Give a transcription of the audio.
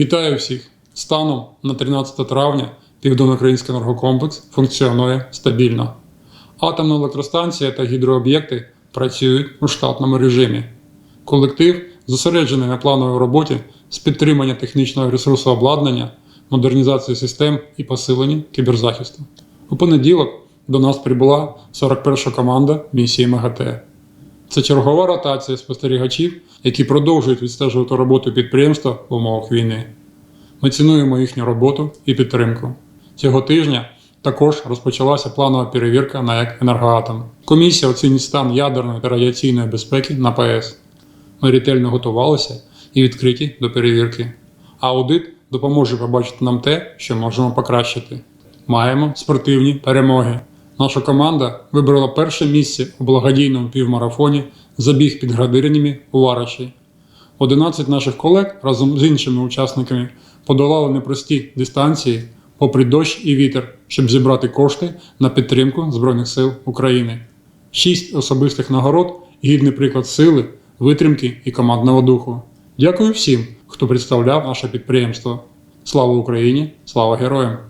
Вітаю всіх! Станом на 13 травня Південноукраїнський енергокомплекс функціонує стабільно. Атомна електростанція та гідрооб'єкти працюють у штатному режимі. Колектив зосереджений на плановій роботі з підтримання технічного ресурсу обладнання, модернізації систем і посиленні кіберзахисту. У понеділок до нас прибула 41 команда місії МАГАТЕ. Це чергова ротація спостерігачів, які продовжують відстежувати роботу підприємства в умовах війни. Ми цінуємо їхню роботу і підтримку. Цього тижня також розпочалася планова перевірка на ЕК «Енергоатом». Комісія оцінить стан ядерної та радіаційної безпеки на ПАЕС. Ми ретельно готувалися і відкриті до перевірки. Аудит допоможе побачити нам те, що можемо покращити. Маємо спортивні перемоги. Наша команда вибрала перше місце у благодійному півмарафоні забіг під градинями у Вараші. 11 наших колег разом з іншими учасниками подолали непрості дистанції попри дощ і вітер, щоб зібрати кошти на підтримку Збройних сил України. Шість особистих нагород гідний приклад сили, витримки і командного духу. Дякую всім, хто представляв наше підприємство. Слава Україні! Слава героям!